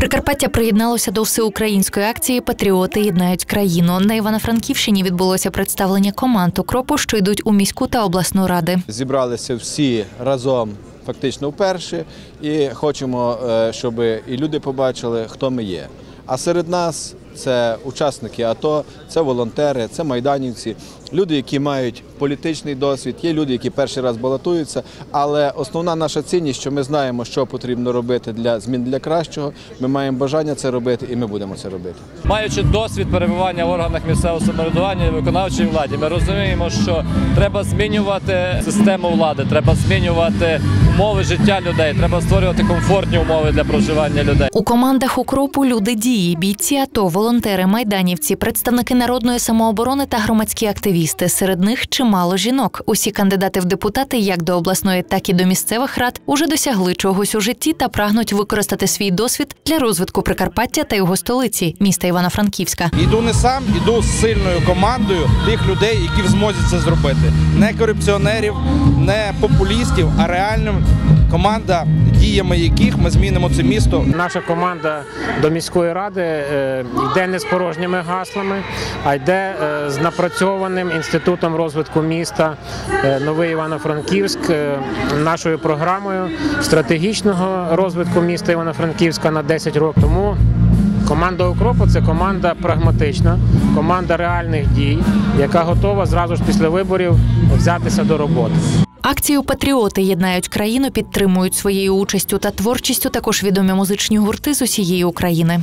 Прикарпаття приєдналося до всеукраїнської акції Патріоти єднають країну. На Івано-Франківщині відбулося представлення команд укропу, що йдуть у міську та обласну ради. Зібралися всі разом фактично вперше і хочемо, е, щоб і люди побачили, хто ми є. А серед нас це учасники АТО, це волонтери, це майданівці, люди, які мають політичний досвід, є люди, які перший раз балотуються. Але основна наша цінність, що ми знаємо, що потрібно робити для змін для кращого. Ми маємо бажання це робити, і ми будемо це робити. Маючи досвід перебування в органах місцевого самоврядування і виконавчої владі, ми розуміємо, що треба змінювати систему влади, треба змінювати умови життя людей, треба створювати комфортні умови для проживання людей. У командах укропу люди дії, бійці АТО, волонтери, майданівці, представники народної самооборони та громадські активісти. Серед них чимало жінок. Усі кандидати в депутати, як до обласної, так і до місцевих рад, уже досягли чогось у житті та прагнуть використати свій досвід для розвитку Прикарпаття та його столиці, міста Івано-Франківська. Йду не сам, іду з сильною командою тих людей, які в змозі це зробити. Не корупціонерів, не популістів, а реальним команда, діями яких ми змінимо це місто. Наша команда до міської ради е, йде не з порожніми гаслами, а йде е, з напрацьованим інститутом розвитку міста е, Новий Івано-Франківськ, нашою програмою стратегічного розвитку міста Івано-Франківська на 10 років. Тому команда Укропу це команда прагматична, команда реальних дій, яка готова зразу ж після виборів взятися до роботи. Акцію Патріоти єднають країну, підтримують своєю участю та творчістю також відомі музичні гурти з усієї України.